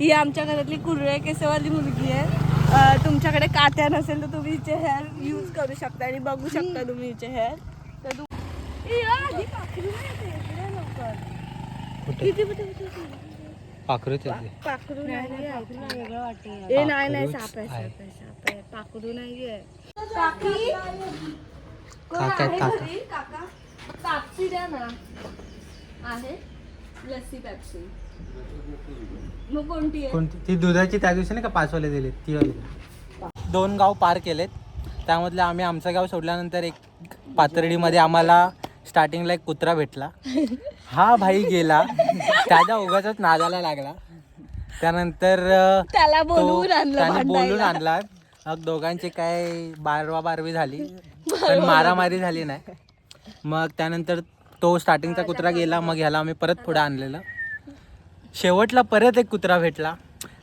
ही आमच्या घरातली कुरळे केसवाली मुलगी आहे. अं, तुमच्याकडे कात्या नसेल तर तुम्ही हिचे हेअर यूज करू शकता आणि बघू शकता तुम्ही हिचे हेअर तर पाखरू नाही नाही नाही नाही साप आहे. साप आहे. साप आहे. पाखरू काकी? काका, द्या ना. आहे? लस्सी पेप्सी. मग कोणती आहे? कोणती? ती दुधाची त्या दिवशी नाही का पाचवाले दिले ती वाली. दोन गाव पार केलेत. त्यामधले आम्ही आमचं गाव सोडल्यानंतर एक पातर्डीमध्ये आम्हाला स्टार्टिंगला एक कुत्रा भेटला. हा भाई गेला. त्याच्या उगाच नादाला लागला. त्यानंतर त्याला आणलं बोलून भांडायला. आणला. मग दोघांची काय बारवा बारवी झाली. पण मारामारी झाली नाही. मग त्यानंतर तो स्टार्टिंगचा कुत्रा गेला. मग ह्याला आम्ही परत पुढे आणलेलं. शेवटला परत एक कुत्रा भेटला.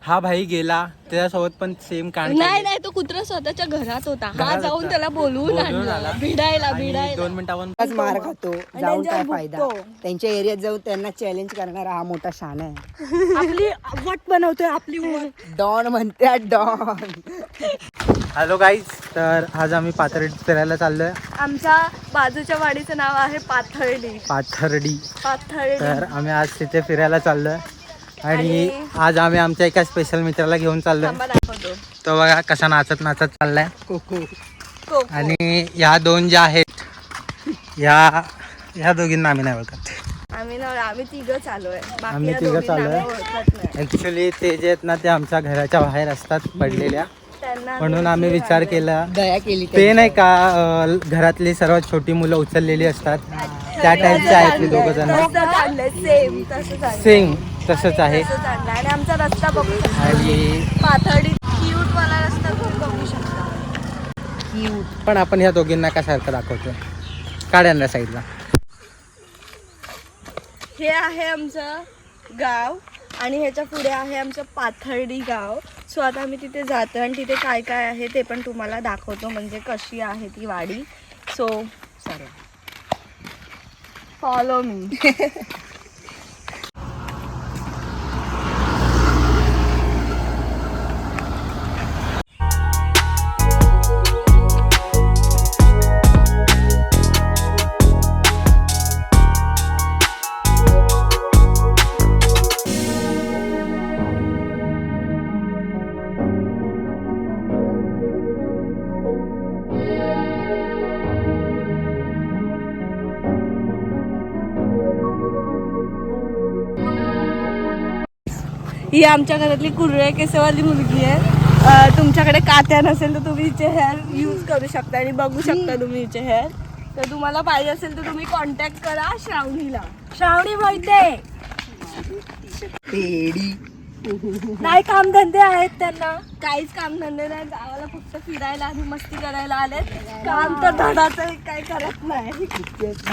हा भाई गेला. त्याच्यासोबत पण सेम कांड नाही. नाही तो कुत्रा स्वतःच्या घरात होता. हा जाऊन. त्याला बोलवून आणला. भिडायला भिडायला. दोन मिनिटावर आज मार खातो. जाऊन काय फायदा. त्यांच्या एरियात जाऊन त्यांना चॅलेंज करणारा हा मोठा शान आहे. आपली वट बनवतोय आपली वट. डॉन म्हणतात डॉन. हॅलो गाईज तर आज आम्ही पाथर्डी फिरायला चाललोय. आमच्या बाजूच्या वाडीचं नाव आहे पाथर्डी. पाथर्डी. पाथर्डी. तर आम्ही आज तिथे फिरायला चाललोय. आणि आज आम्ही आमच्या एका स्पेशल मित्राला घेऊन दाखवतो. तो बघा कसा नाचत नाचत चाललाय. आणि या दोन ज्या आहेत या या दोघींना आम्ही नाही ओळखत. आम्ही तिघं चालू आहे बाकी आम्ही तिघं चालू आहे. ऍक्च्युली ते जे आहेत ना ते आमच्या घराच्या बाहेर असतात पडलेल्या. म्हणून आम्ही विचार केला. दया केली ते नाही का घरातली सर्वात छोटी मुलं उचललेली असतात. त्या टाईपचे आहेत दोघ जण. सेम तसंच आहे. तसंच आणि आमचा रस्ता बघू शकता. आणि पाथर्डी. क्यूट वाला रस्ता खूप बघू शकता. क्यूट पण आपण ह्या दोघींना कसारखं दाखवतो? काढ्यांना साईडला. हे आहे आमचं गाव आणि ह्याच्या पुढे आहे आमचं पाथर्डी गाव. सो आता आम्ही तिथे जातो आणि तिथे काय काय आहे ते पण तुम्हाला दाखवतो. म्हणजे कशी आहे ती वाडी. सो सर फॉलो मी ही आमच्या घरातली कुरळे केसवाली मुलगी आहे. अं, तुमच्याकडे कात्या नसेल तर तुम्ही हिचे हेअर यूज करू शकता आणि बघू शकता तुम्ही हिचे हेअर तर तुम्हाला पाहिजे असेल तर तुम्ही कॉन्टॅक्ट करा श्रावणीला. श्रावणी माहिती नाही कामधंदे आहेत त्यांना. काहीच कामधंदे नाही. गावाला फक्त फिरायला आणि मस्ती करायला आलेत. काम तर धडाचं काही करत नाही.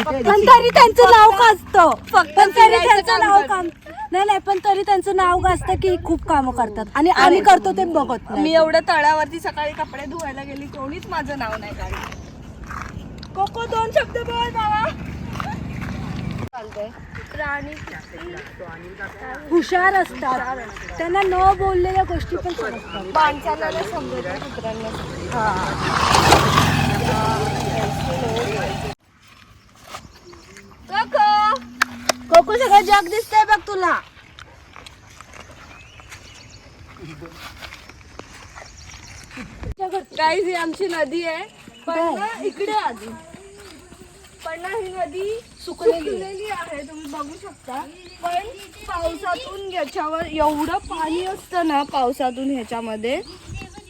पण तरी त्यांचं नाव गाजतं फक्त तरी त्यांचं काम नाव. काम नाही नाही पण तरी त्यांचं नाव गाजतं की खूप कामं करतात. आणि आम्ही करतो ते बघत मी एवढं तळावरती सकाळी कपडे धुवायला गेली कोणीच माझं नाव नाही काढलं. कोको दोन शब्द बोल बाबा. हुशार असतात. त्यांना न बोललेल्या गोष्टी पण समजतात. माणसांना नाही समजत. कुत्र्यांना समजत. कोको कोको सगळं जग दिसतंय बघ तुला. काही ही आमची नदी आहे. पण ना इकडे आधी पण ना ही नदी सुकलेली आहे. तुम्ही बघू शकता. पण पावसातून याच्यावर एवढं पाणी असतं ना पावसातून ह्याच्यामध्ये.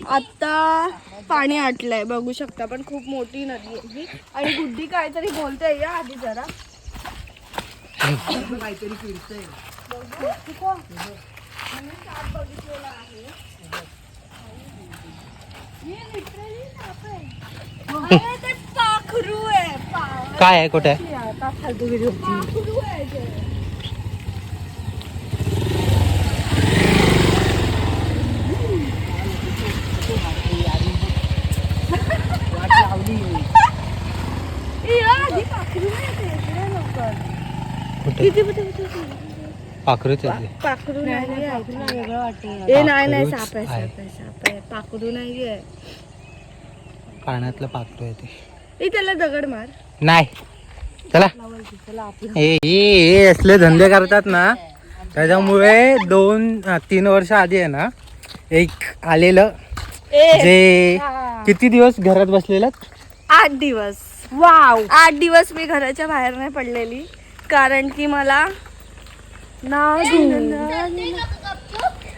आता पाणी आटलंय बघू शकता. पण खूप मोठी नदी आहे ही. आणि गुड्डी काहीतरी बोलते या आधी जरा. काहीतरी मी आहे. ते पाखरू आहे पा- काय आहे कुठे आहे? पाखरू आहे ते. आहे ते. पाखरूच येते पाखरू नाही ए साप आहे आहे. साप आहे. साप आहे. पाखरू नाही आहे. पाण्यातलं पाखरू येते ए त्याला दगड मार. नाही. चला. हे हे असले धंदे करतात ना त्याच्यामुळे दोन हा, तीन वर्ष आधी आहे ना एक आलेलं ए. जे किती दिवस घरात बसलेलं? आठ दिवस. वाव. आठ दिवस मी घराच्या बाहेर नाही पडलेली. कारण की मला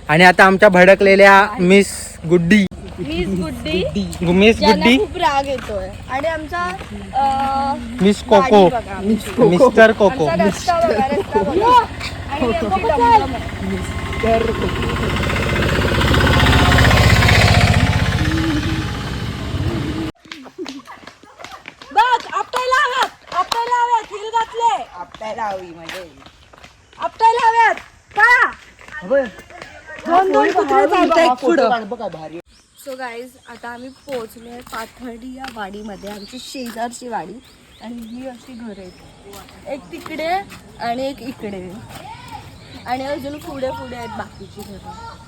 आणि आता आमच्या भडकलेल्या मिस गुड्डी. मीच गुड्डी. मिस गुड्डी. खूप राग येतोय. आणि आमचा अं, मिस कोको. Mister Coco. आमचा रस्ता बघा रस्ता बघा. आणि आमची डमडम आहे. बघ आपटायला आपटायला हव्यात हिल घातले. आपल्याला हवी म्हणजे. आपटायला हव्यात. का? दोन दोन कुत्रे पुढं. बघा भारी. सो गाईज आता आम्ही पोहोचलोय पाथर्डी या वाडीमध्ये आमची शेजारची वाडी. आणि ही अशी घर आहेत. एक तिकडे आणि एक इकडे. आणि अजून पुढे पुढे आहेत बाकीची घरं.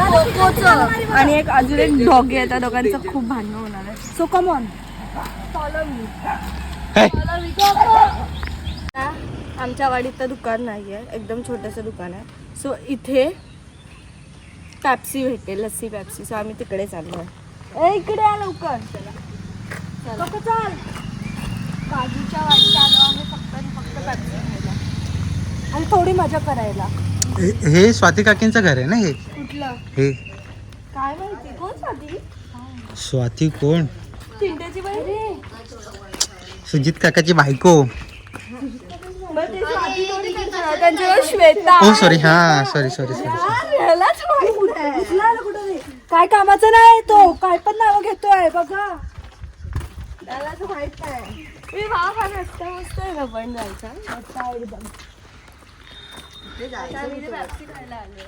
कोकोचं. आणि एक अजून एक डॉगी आहे त्या दोघांचं खूप भांडण होणार आहे. सो कम ऑन हे. आमच्या वाडीत तर दुकान नाही आहे एकदम छोटंसं दुकान आहे. सो इथे पॅप्सी भेटेल लस्सी पॅप्सी सो आम्ही तिकडे चाललो आहे इकडे आ लवकर. चला. चाल. बाजूच्या वाडीत आलो आम्ही फक्त आणि फक्त पॅप्सी खायला. आणि थोडी मजा करायला. हे- हे स्वाती काकींचं घर आहे ना हे? कुठलं हे. काय माहिती? कोण स्वाती? स्वाती कोण? चिंट्याची सुजित काकाची बायको. बरं, ते स्वाती थोडी त्यांचं- त्यांच्यावर श्वेता. ओ सॉरी हा सॉरी सॉरी सॉरी माहीत कुठं. काय कामाचा नाही तो. काय पण नाव घेतोय बघा. त्यालाच माहीत नाही. मी वा हा रस्ता मस्त आहे ना पण जायचा. आता आम्ही ते Pepsi खायला आलोय.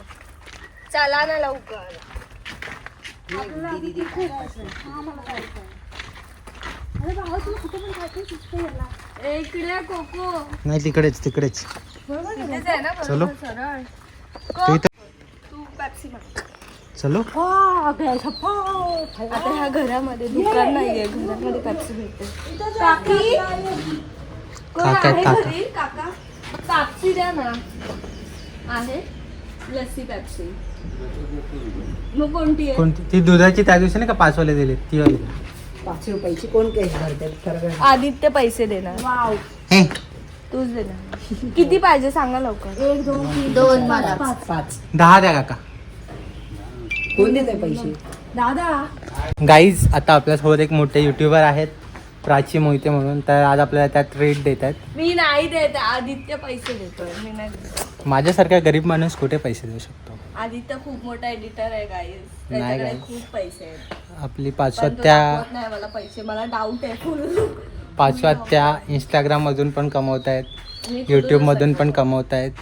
चला ना लवकर. इकडे कोको. नाही तिकडेच तिकडेच. आहे. ना चलो. बरोबर सरळ. तू इथं तू पेप्सी माग चलो. आता ह्या घरामध्ये दुकान नाहीये घरामध्ये पेप्सी भेटते काकी? कोण काका, आहे काका. घरी? काका? पेप्सी द्या ना. आहे? लस्सी पेप्सी. मग कोणती आहे? कोणती? ती दुधाची त्या दिवशी नाही का पाच वाले दिले? ती वाली. पाच रुपयाची कोण केस भरतात खरं आदित्य पैसे देणार. वाव. हे. तूच देणार. किती पाहिजे सांगा लवकर. एक दोन तीन दोन मला पाच. पाच. दहा द्या काका. कोण देते पैसे? दादा. गाईज आता आपल्यासोबत एक मोठे युट्यूबर आहेत. प्राची मोहिते म्हणून. तर आज आपल्याला त्या ट्रीट देत आहेत मी नाही देत. आदित्य पैसे देतोय. मी नाही देत. माझ्यासारखा गरीब माणूस कुठे पैसे देऊ शकतो? आदित्य खूप मोठा एडिटर आहे गाईज नाही त्याच्याकडे guys. खूप पैसे आहेत. आपली पण पाचव्या तो त्या दाखवत नाही मला पैसे मला डाऊट आहे फुल पाचव्या त्या इंस्टाग्राम मधून पण कमवत आहेत. युट्यूब मधून पण कमवत आहेत.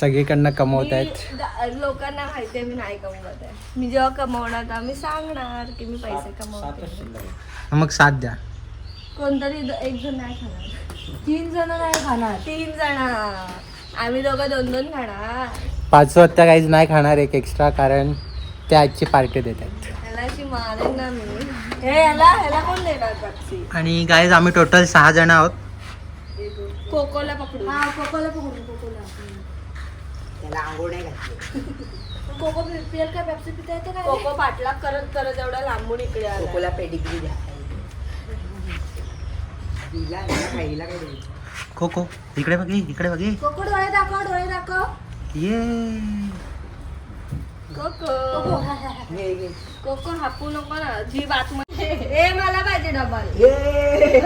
सगळीकडनं कमवत आहेत. मी- लोकांना माहिती आहे मी नाही कमवत आहे. मी जेव्हा कमवणार तेव्हा मी सांगणार की मी पैसे कमवते. मग साथ द्या. कोणतरी द- एक जण नाही खाणार. तीन जण नाही खाणार. तीन जण. आम्ही दोघं दोन दोन खाणार. पाचव्या त्या काहीच नाही खाणार एक एक्स्ट्रा कारण ते आजची पार्टी देत आहेत. त्याला अशी मारेन ना मी. हे ह्याला ह्याला कोण देणार पक्षी आणि गाईज आम्ही टोटल सहा जण आहोत. कोकोला पकडू. हा कोकोला पकडू कोकोला. त्याला आंघोळ नाही घातली. कोको पियल काय पेप्सी पिता येते काय कोको पाठलाग करत करत एवढा लांबून इकडे आला कोकोला पेडिग्री द्या हिला हिला काय खो खो. इकडे बघ इकडे बघ. कोको डोळे दाखव डोळे दाखव. ये. कोको हे घे. कोको हापू नको ना. जी बात ए मला पाहिजे डबल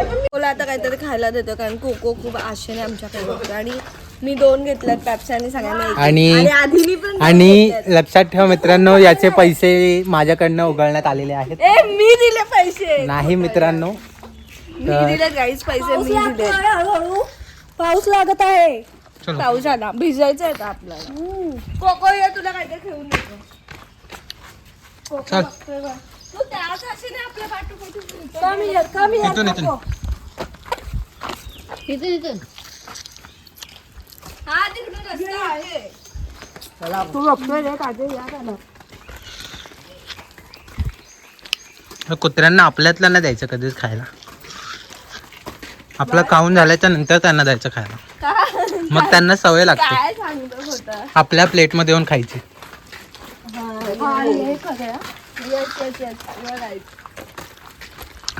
कोकोला आता काहीतरी खायला देतो कारण कोको खूप आशेने आमच्याकडे बघतो आणि मी दोन घेतल्यात पॅप्सी आणि सगळ्यांना एक एक. आणि- आधी मी पण दोन आणि घेतल्यात. लक्षात ठेवा मित्रांनो याचे पैसे माझ्याकडनं उगळण्यात आलेले आहेत. ए मी दिले पैसे. नाही मित्रांनो. मी दिले गाईज पैसे मी दिले हळूहळू. पाऊस लागत आहे. पाऊस आला भिजायचं आहे का आपल्याला? कोको ये तुला काहीतरी घेऊन देतो कोको चल. बघतोय बघ. तू त्याच आशेने आपल्या पाठोपाठी Come here, come here, इथून इथून Coco. इथून इथून. हा तिकडून रस्ता आहे. तू बघतोय रे काजल या का कुत्र्यांना आपल्यातल्या नाही द्यायचं कधीच खायला. आपलं खाऊन झाल्याच्यानंतर त्यांना द्यायचं खायला. मग त्यांना सवय लागते. आपल्या प्लेटमध्ये येऊन खायची.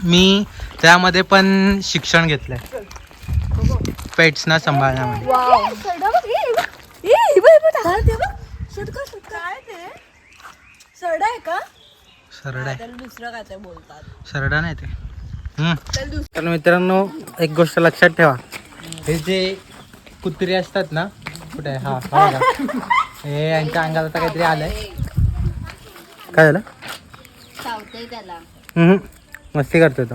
मी त्यामध्ये पण शिक्षण घेतलंय. पेट्सना सांभाळण्यामध्ये. सरडा आहे. का सरडा आहे दुसरं काय ते बोलतात सरडा नाही ते. तर मित्रांनो एक गोष्ट लक्षात ठेवा. हे जे कुत्री असतात ना कुठे आहे? हा हा बघा. हे यांच्या अंगाला आता काहीतरी आलंय. काय झालं? चावतंय त्याला. हम्म. मस्ती करतोय तो.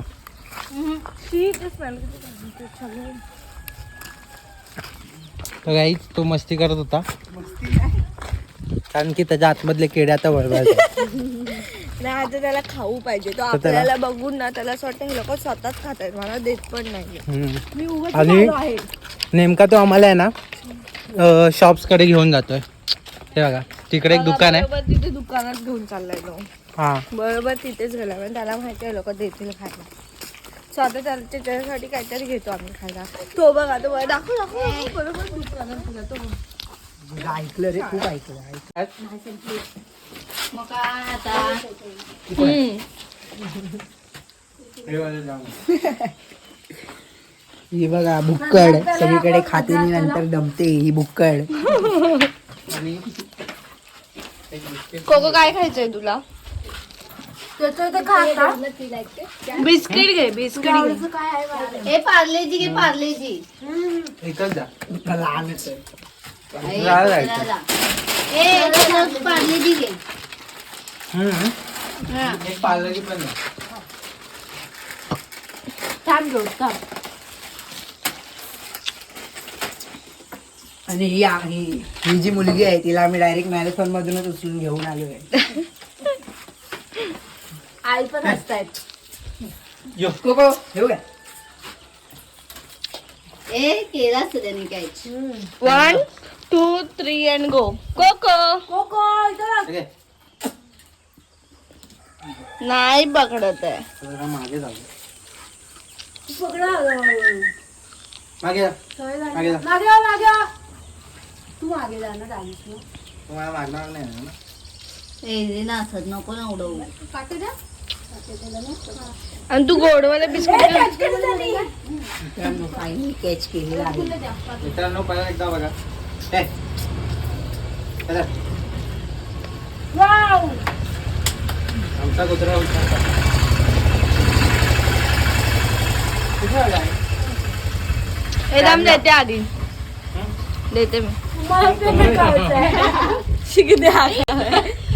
तो गाईच तो मस्ती करत होता. कारण की त्याच्या आतमधले किडे आता वळवायचे. नाही आता त्याला खाऊ पाहिजे. तो आपल्याला बघून ना त्याला असं वाटतं हे लोक स्वतःच खात आहेत. मला देत पण नाही हम्म. मी उगाच आणि आलो आहे. नेमका तो आम्हाला आहे ना शॉप्सकडे घेऊन जातोय. हे बघा तिकडे एक दुकान आहे. बरोबर तिथे दुकानात घेऊन चाललाय तो. हा. बरोबर तिथेच गेला पण त्याला माहिती आहे लोक देतील खायला स्वतः त्याला त्याच्यासाठी काहीतरी घेतो आम्ही खायला. तो बघा तो बघा. दाखव दाखव दाखव. बरोबर दुकानात गेला तो बघ. ऐकलं रे खूप ऐकलं मग काय आता ही बघा बुक्कड. सगळीकडे खाते आणि नंतर दमते ही बुक्कड. कोको काय खायचंय तुला. बिस्किट घे बिस्किट घे. हे पार्लेजी घे पार्लेजी. एकच जा. लहानच आहे ए, जायला जायचं. कुत्र्याला. ए त्याला पार्लेजी घे हम्म. हा. एक पार्लरची पण आहे. थांब घेऊ थांब आणि ही ही ही जी मुलगी आहे तिला आम्ही डायरेक्ट मॅरेथॉन मधूनच उचलून घेऊन आलो आहे आई पण असतायत यो. कोको घेऊ काय ए केला त्याने काय one two three and go Coco Coco इथं. नाही पकडत आहे मागे जाऊ पकडा. मागे जा सवय झाली. मागे जा मागे मागे. तू मागे जा ना डावीस ना. तुम्हाला लागणार नाही ना नको ना उडवू काटे द्या. आणि तू गोडवाले बिस्किट मित्रांनो फायनली कॅच आहे मित्रांनो पहिला एकदा बघा. आमचा कुत्रा? एकदम देते आधी. देते मी. मला payment करायचंय. शिक द्या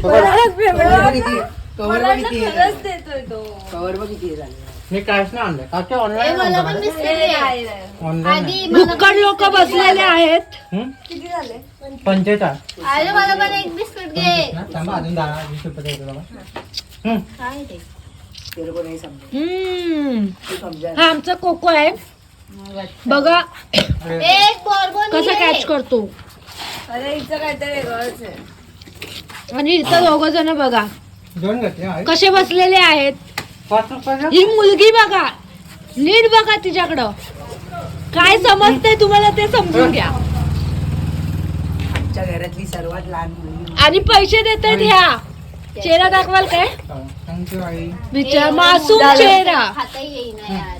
कोणालाच payment कवर किती कवर बघ किती कवर बघ किती मी कॅश नाही आणलं. काकी ए ऑनलाईन मला पण बिस्किट घे ऑनलाईन आधी मला भुक्कड लोक बसलेले आहेत. किती झाले? पंचेचाळ अरे मला पण एक बिस्किट घे. ना, थांबा अजून दहा वीस रुपये द्यायचे बाबा. हम्म. काय ते. ते हम्म. तू हा आमचा कोको आहे. बघा. एक बॉर्बन कसा कॅच करतो? अरे हिचं काहीतरी वेगळंच आहे. आणि इथं दोघ जण बघा. दोन घेतले आहे. कसे बसलेले आहेत? पाच ही मुलगी बघा नीट बघा तिच्याकडं. काय समजतंय तुम्हाला ते समजून घ्या. आमच्या घरातली सर्वात लहान मुलगी. आणि पैसे देत आहेत ह्या. चेहरा दाखवाल काय? थँक्यू आई. मासूम चेहरा. खाता येईना यार.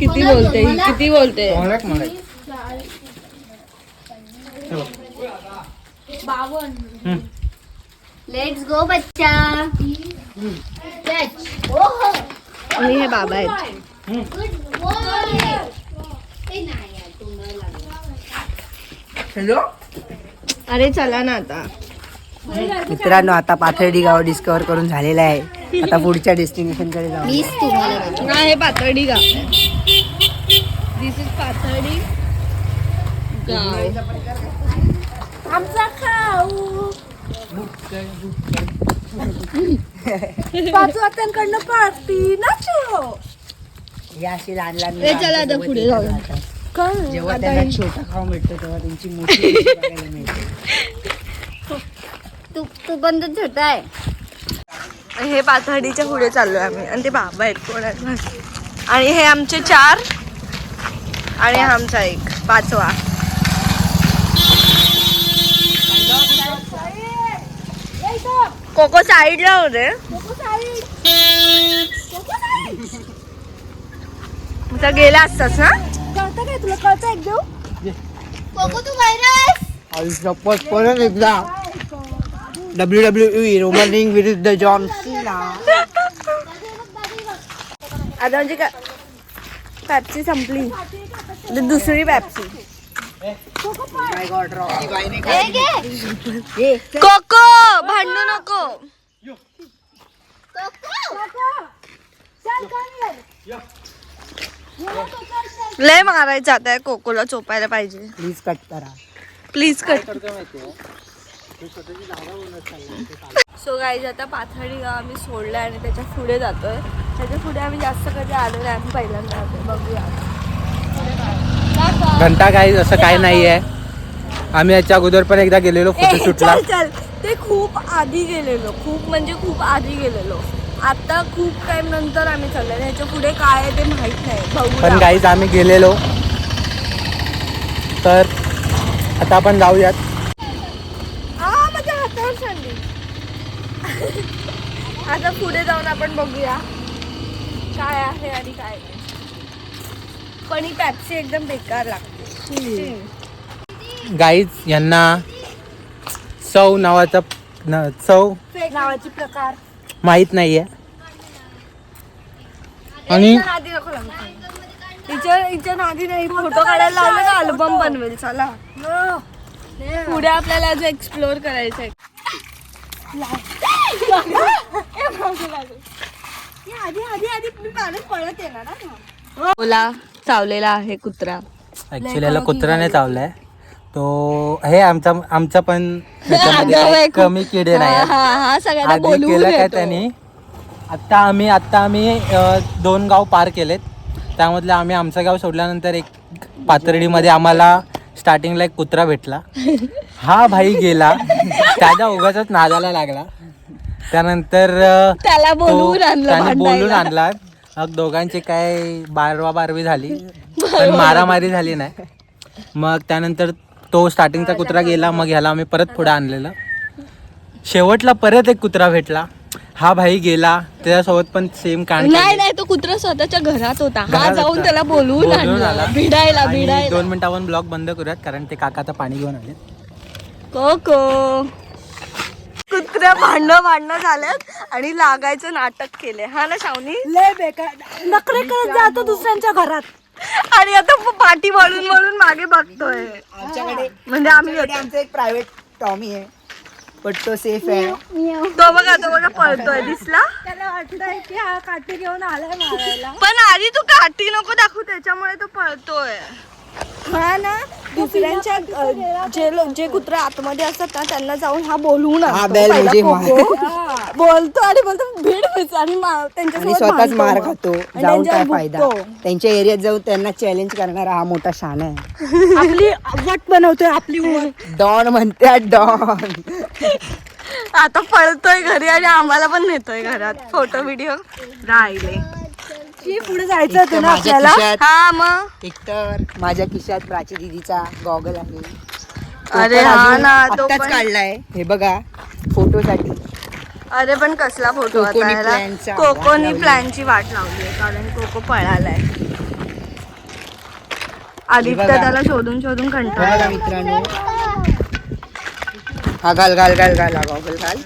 किती बोलते ही? किती बोलते? हम्म. लेट्स गो बच्चा. आणि हे बाबा आहेत. हॅलो? अरे चला ना आता. मित्रांनो आता पाथर्डी गाव डिस्कवर करून झालेला आहे. आता पुढच्या डेस्टिनेशनकडे जाऊ. मीच तुम्हाला. हा हे पाथर्डी गाव. दिस इज पाथर्डी गाव. आमचा खाऊ. पाच वाट्यांकडनं पार्टी नाचो हे अशी लहान लहान ए, चला आता मुलं पुढे जाऊया. राहतात. काय? जेव्हा त्यांना छोटा खाऊ मिळतो तेव्हा त्यांची मोठी गोष्ट बघायला मिळते. तू तू छोटा आहे हे पाथर्डीच्या पुढे चाललोय आम्ही. आणि ते बाबा आहेत कोण आहेत? माहिती. आणि हे आमचे चार आणि हा आमचा एक पाचवा. कोको साईडला होते. तुझा गेला असतास ना? कळतं काय तुला? कळतं एक देऊ? कोको तू बाहेर आहेस? आयुष्यपत परत एकदा W W E Roman Reigns विरुद्ध जॉन सीना आता म्हणजे काय पॅप्सी संपली. दुसरी पॅप्सी कोको भांडू नको. लय मारायचं आता या कोकोला चोपायला पाहिजे. प्लीज कट करा. प्लीज कट सो गाईज आता पाथर्डी गाव आम्ही सोडलं आणि त्याच्या पुढे जातोय. त्याच्या पुढे आम्ही जास्त कधी आलो नाही आम्ही पहिल्यांदा बघूया. घंटा काय असं काय नाही आहे आम्ही याच्या अगोदर पण एकदा गेलेलो फोटोशूटला चल ते खूप आधी गेलेलो. खूप म्हणजे खूप आधी गेलेलो. आता खूप टाइम नंतर आम्ही चाललो ह्याच्या पुढे काय आहे ते माहीत नाही. पण गाईज आम्ही गेलेलो. तर आता आपण जाऊयात. आता पुढे जाऊन आपण बघूया. काय आहे आणि काय पण ही पॅप्सी एकदम बेकार लागते. गाईज यांना चव नावाचा न- चव नावाची प्रकार. माहीत नाही आहे आणि हिच्या नादी नको लागू. हिच्या हिच्या नादी नाही फोटो काढायला लावले ना अल्बम बनवेल चला. पुढे आपल्याला अजून एक्सप्लोर करायचंय. ओला चावलेला आहे कुत्रा. ऍक्च्युली याला कुत्र्याने चावलाय. तो हे आमचा आमचा पण त्याच्यामध्ये काही कमी किडे नाही आहेत. हा हा सगळ्यांना आधी बोलवून केलं काय येतो. त्यांनी? आता आम्ही आता आम्ही अ, दोन गाव पार केलेत. त्यामधलं आम्ही आमचं गाव सोडल्यानंतर एक पातर्डीमध्ये आम्हाला स्टार्टिंगला एक कुत्रा भेटला. हा भाई गेला. त्याच्या उगाच नादाला लागला. त्यानंतर अ, त्याला तो- बोलवून आणलं त्याने बोलून. आणला. मग दोघांची काय बारवा बारवी झाली पण मारामारी झाली नाही. मग त्यानंतर तो स्टार्टिंगचा कुत्रा गेला मग ह्याला आम्ही परत पुढे आणलेलं. शेवटला परत एक कुत्रा भेटला. हा भाई गेला त्याच्यासोबत पण सेम कांड नाही. नाही तो कुत्रा स्वतःच्या घरात होता. हा जाऊन. त्याला बोलवून. आणला. भिडायला भिडायला. दोन मिनिटं आपण ब्लॉग बंद करूयात कारण ते काका आता पाणी घेऊन आले कोको कुत्र्या भांडणं भांडणं झाल्यात आणि लागायचं नाटक केले हा ना शावनी? लय बेकार. नखरे करत जातो दुसऱ्यांच्या घरात. आणि आता पाठी वळून वळून मागे बघतोय. आमच्याकडे म्हणजे आम्ही आमच्याकडे आमचं एक प्रायव्हेट टॉमी आहे. पण तो सेफ आहे. तो बघा तो बघा पळतोय. दिसला? त्याला वाटतंय की हा काठी घेऊन आलाय मारायला. पण आधी तू काठी नको दाखवू त्याच्यामुळे तो पळतोय. हा ना दुसऱ्यांच्या अ, जे लो- जे कुत्रे आतमध्ये असतात ना त्यांना जाऊन हा बोलवून हा, आणतो बेल पहिला म्हणजे कोको. बोलतो आणि बोलतो भीड व्हायचं आणि मा- त्यांच्यासोबत स्वतःच भांडतो मार मग. खातो. आणि जाऊन काय त्यांच्यावर फायदा? भुंकतो. त्यांच्या एरियात जाऊन त्यांना चॅलेंज करणारा हा मोठा शान आहे. आपली वट बनवतोय आपली वट. डॉन म्हणते डॉन. आता पळतोय घरी आणि आम्हाला पण नेतोय घरात. Photo video. राहिले. पुढे जायचं एक तर माझ्या खिशात. हा मग? एकतर माझ्या खिशात प्राची दिदीचा गॉगल आहे. तो अरे पण हा अजून ना, तो आत्ताच पण. काढलाय. हे बघा फोटोसाठी. अरे पण कसला फोटो कोकोनी आता प्लॅनचा कोकोनी वाट लावली. प्लॅनची वाट लावली आहे कारण कोको पळालाय. आदित्य बघा. त्याला शोधून शोधून हे कंटाळला बघा मित्रांनो. हा घाल घाल घाल घाल हा गॉगल घाल.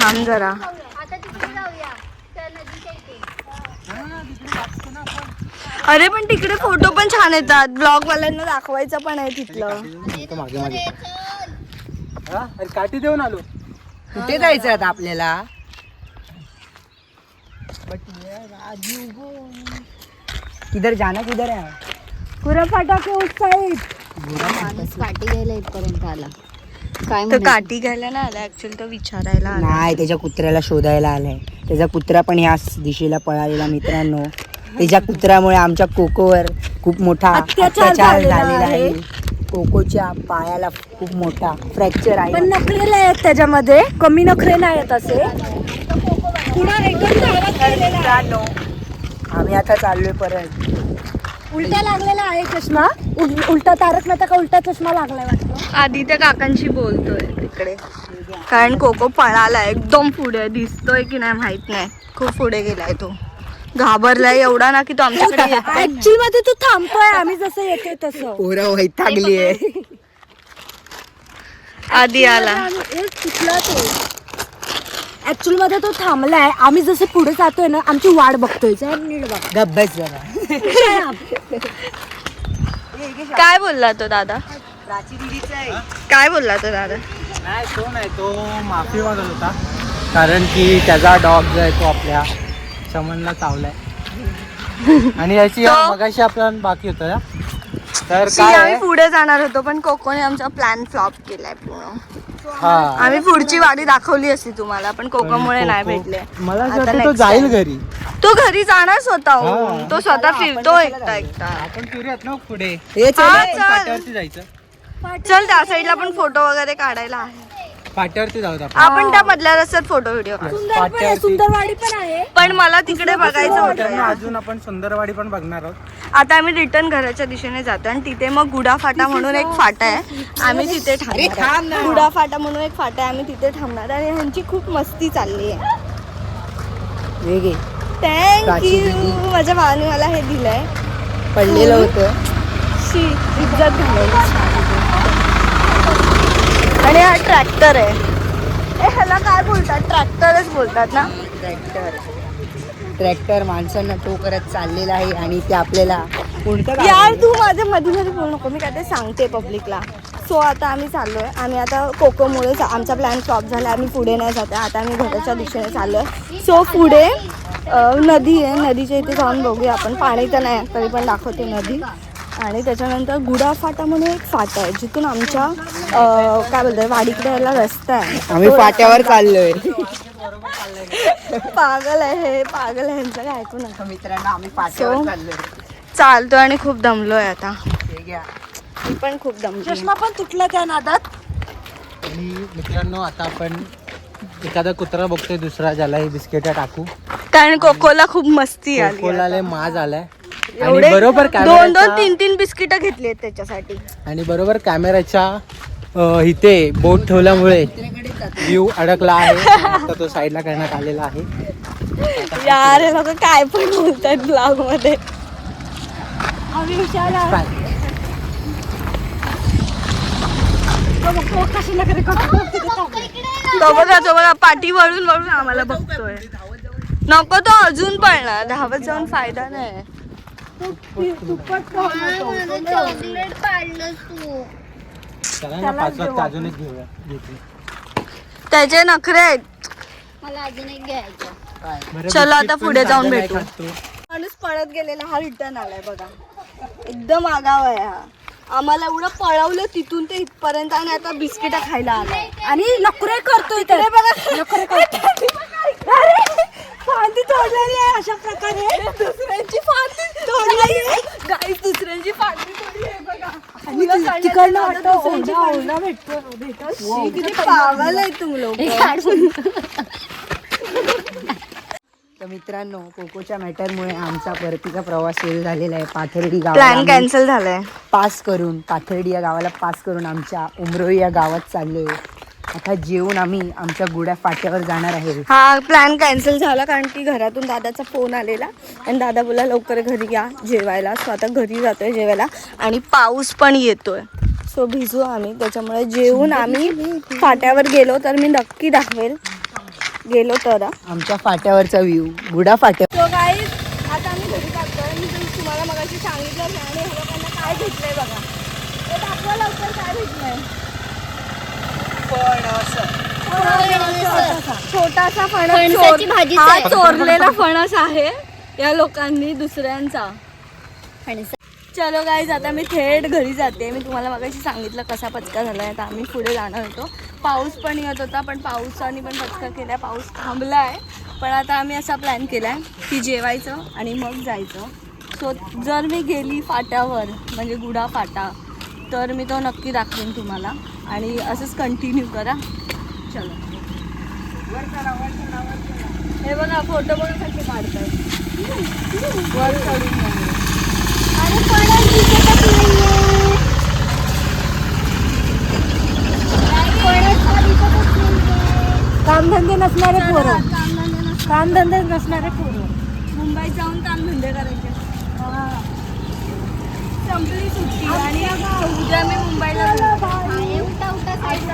थांब जरा आता तिकडे जाऊया त्या नदीच्या इथे अरे पण तिकडे फोटो पण छान येतात. ब्लॉग वाल्यांना दाखवायचं पण आहे तिथलं. मागे मागे हा? अरे काठी देऊन आलो. कुठे जायचं आता आपल्याला? किधर जाना किधर आहे? पुरा फटाके उत्साहित माणूस काठी घ्यायला इथपर्यंत आला. काय तर काठी घ्यायला नाही आला ऍक्च्युअली तो विचारायला आला. नाही त्याच्या कुत्र्याला शोधायला आलाय. त्याचा कुत्रा पण ह्याच दिशेला पळालेला मित्रांनो. त्याच्या कुत्र्यामुळे आमच्या कोकोवर खूप मोठा अत्याचार झालेला आहे. कोकोच्या पायाला खूप मोठा फ्रॅक्चर आहे. पण नखरे नाही आहेत त्याच्यामध्ये. कमी नखरे नाही आहेत असे. आम्ही आता चाललोय परत. उलटा लागलेला आहे चष्मा. उल- उलटा तारक मेहता का उलटा चष्मा लागलाय वाटतं? आधी त्या काकांशी बोलतोय. तिकडे कारण कोको पळाला एकदम पुढे दिसतोय की नाही माहीत नाही. खूप पुढे गेलाय तो. घाबरलाय एवढा ना की तो आमच्याकडे नाही. ऍक्च्युअली मध्ये तू थांबतोय आम्ही जसं येते तसं. पोरं वैतागली आहे. आधी आला. कुठला तो? ऍक्च्युअली मध्ये तो थांबलाय. आम्ही जसे पुढे जातोय ना आमची वाट बघतोय. जरा नीट बघ. गब्बस जरा. काय बोलला तो दादा? काय बोलला तो दादा? नाही तो नाही तो माफी मागत होता. कारण की त्याचा डॉग जो आहे तो आपल्या चमनला चावलाय. आणि याची मगाशी आपला बाकी होतं तर काय आम्ही? पुढे जाणार होतो पण कोकोने आमचा प्लॅन फ्लॉप केलाय पूर्ण. आम्ही पुढची वाडी दाखवली असती तुम्हाला पण कोकोमुळे नाही कोको- भेटले. मला जाईल. घरी. तो घरी जाणार स्वतःहून. हा. तो स्वतः फिरतो एकटा एकटा. आपण फिरूयात ना पुढे. चल. आपण चल. पाट्यावरती जायचं. चल त्या साईडला पण फोटो वगैरे काढायला आहे. पाट्यावरती जाऊत आपण. आपण त्या मधल्या रस्त्यात फोटो व्हिडिओ काढू. सुंदर पण आहे पाट्यावरती. सुंदरवाडी पण आहे. पण मला तिकडे बघायचं होतं अजून आपण सुंदरवाडी पण बघणार आहोत. आता आम्ही रिटर्न घराच्या दिशेने जातो आणि तिथे मग गुडा फाटा म्हणून एक फाटा आहे. आम्ही तिथे थांबणार आहे. गुडा फाटा म्हणून एक फाटा आहे. आम्ही तिथे थांबणार आणि ह्यांची खूप मस्ती चालली आहे. प्राची दीदी. माझ्या भावाने मला हे दिलंय. पडलेलं होतं. शी इज्जत आणि हा ट्रॅक्टर आहे. ए ह्याला काय बोलतात? ट्रॅक्टरच बोलतात ना? ट्रॅक्टर. ट्रॅक्टर माणसांना टो करत चाललेला आहे आणि ते आपल्याला कोणतं गाव यार आहे? तू माझ्या मध्ये मध्ये बोलू नको. मी काय ते सांगते पब्लिकला. सो आता आम्ही चाललोय. आम्ही आता कोकोमुळे चा- आमचा प्लॅन स्टॉप झाला. आम्ही पुढे नाही जाते आता आम्ही घराच्या दिशेने चाललोय. सो पुढे अ, नदी आहे. नदीच्या इथे जाऊन बघूया आपण. पाणी तर नाही तरी पण दाखवते नदी. आणि त्याच्यानंतर गुडा फाटा म्हणून एक फाटा आहे जिथून आमच्या काय बोलतात वाडीकडे यायला रस्ता आहे. आम्ही फाट्यावर चाललोय. पागल आहे हे पागल आहे ह्यांचं काय ऐकू नका. मित्रांनो आम्ही फाट्यावर? चाललोय. चालतोय आणि खूप दमलोय आता. हे घ्या. मी पण खूप दमली. चष्मा पण तुटला त्या नादात. आणि मित्रांनो आता आपण एखादा कुत्रा बघतोय दुसरा ज्याला ही बिस्किट टाकू. कारण कोकोला खूप मस्ती आली कोकोला माज आलाय. आणि एवढे बरोबर दोन दोन तीन तीन बिस्किट घेतली आहेत त्याच्यासाठी. आणि बरोबर कॅमेऱ्याच्या अ, इथे बोट ठेवल्यामुळे व्ह्यू अडकला आहे. आता तो साईडला करण्यात आलेला आहे. यार हे लोक काय पण बोलतात ब्लॉगमध्ये आम्ही तो बघा तो बघा पाठी वळून वळून आम्हाला बघतोय. नको तो अजून पळणार धावत जाऊन फायदा नाही. चॉकलेट पाडलं तू चला ना पाच वाजता अजून एक घेऊया घेतली. त्याचे नखरे आहेत. मला अजून एक घ्यायचं. बरं, चला बिस्किट आता पण पुढे जाऊन साधं नाही भेटू. खातो. माणूस पळत गेलेला हा रिटर्न आलाय बघा. एकदम आगाव आहे हा. आम्हाला एवढं पळवलं तिथून ते इथपर्यंत आणि आता बिस्किट खायला आलाय. आणि नखरे करतोय तर नखरे करतोय. फांदी तोडलेली आहे अशा प्रकारे. दुसऱ्यांची फांदी. तोडलेली आहे. गाईस दुसऱ्यांची फांदी तोडली आहे बघा. आणि ति- तिकडनं वाटतं ओढा ओढा भेटतो भेटतो. शी, किती पागल आहे तुम्ही लोक. तर मित्रांनो कोकोच्या मॅटरमुळे आमचा परतीचा प्रवास सुरू झालेला आहे. पाथर्डी प्लॅन गावाला कॅन्सल झालाय. पास करून पाथर्डी या गावाला पास करून आमच्या उमरोई या गावात चाललोय. आता जेवून आम्ही आमच्या गुड्या फाट्यावर जाणार आहे. हा प्लॅन कॅन्सल झाला कारण की घरातून दादाचा फोन आलेला. आणि दादा बोला लवकर घरी या जेवायला. सो आता घरी जातोय जेवायला आणि पाऊस पण येतोय. सो भिजू आम्ही. त्याच्यामुळे जेवून आम्ही फाट्यावर गेलो तर मी नक्की दाखवेल. गेलो तर. आमच्या फाट्यावरचा व्ह्यू गुडा फाट्या सो गाईज आता आम्ही घरी जातोय मी तुम- तुम्हाला मगाशी सांगितलं नाही आणि ह्या लोकांना काय भेटलंय बघा ते दाखवा लवकर काय भेटलंय छोटासा फणस फणसाची भाजी हा चोरलेला फणस आहे या लोकांनी दुसऱ्यांचा. चलो गाईज आता मी थेट घरी जाते. मी तुम्हाला मगाशी सांगितलं कसा पचका झाला आहे तर आम्ही पुढे जाणार होतो. पाऊस पण येत होता पण पावसाने पण पचका केला पाऊस थांबला आहे पण आता आम्ही असा प्लॅन केला आहे की जेवायचं आणि मग जायचं. सो जर मी गेली फाट्यावर म्हणजे गुढा फाटा तर मी तो नक्की दाखवेन तुम्हाला. आणि असंच कंटिन्यू करा. चलो. हे बघा फोटो बघा कसे काढतात वर चढून कामधंदे नसणारे पोरं. कामधंदे. कामधंदे नसणारे पोरं. मुंबईत जाऊन काम धंदे करायचे. संपली सुट्टी आणि उद्या मी मुंबईला. हा, उठा साईड.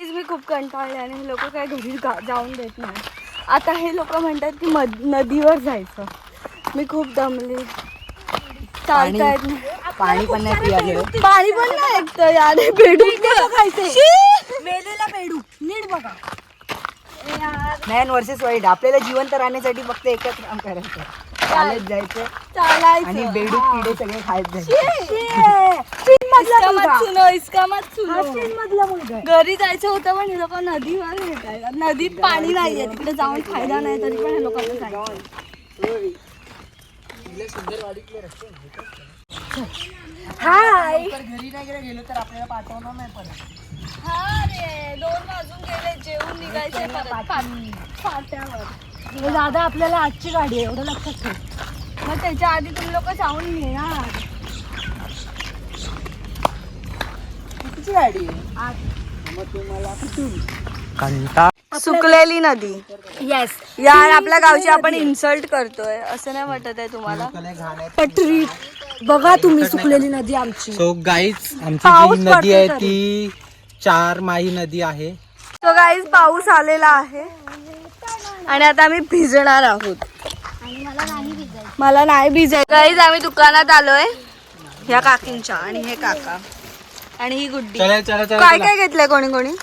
हे मी खूप कंटाळले आणि हे लोक काय घरी जाऊन देत नाही. आता हे लोक म्हणतात की मद नदीवर जायचं. मी खूप दमले. चालता येत नाही. पाणी पण नाही पाणी पण नाही ऐकतं. यार हे बेडूक वेलेला बेडू नीट बघा. मॅन वर्सेस वाईट. आपल्याला जिवंत राहण्यासाठी फक्त एकच काम करायचं चालत जायचं. आणि चालायचं बेडूक किडे सगळे खायत जायचे. इसका मत सुनो इसका मत सुनो. आहे. घरी जायचं होतं पण हे लोक नदीवर काय नदीत पाणी नाहीये. तिकडे जाऊन फायदा नाही तरी पण हे लोकांना हाय. घरी नाही गेलं गेलो तर आपल्याला पाठवणार नाही परत. हा रे दोन वाजून गेले. परत. फाट्यावर हे दादा आपल्याला आजची गाडी आहे एवढं लक्षात ठेव. मग त्याच्या आधी तुम्ही लोक जाऊन येणार कितीची गाडी आहे? मग तुम्हाला कुठून कंटा सुकलेली नदी. येस यार आपल्या गावची आपण इन्सल्ट करतोय असं नाही वाटत आहे तुम्हाला? पटरी बघा तुम्ही सुकलेली नदी आमची. सो गाईच आमची पाऊस जी नदी आहे ती चार माही नदी आहे. तो गाईज पाऊस आलेला आहे. आणि आता आम्ही भिजणार आहोत. आणि मला नाही भिजायचं. मला नाही भिजायचं. गाईज आम्ही दुकानात आलोय. ह्या काकींच्या आणि हे काका. आणि ही गुड्डी. चला चला चला काय काय घेतलंय कोणी कोणी?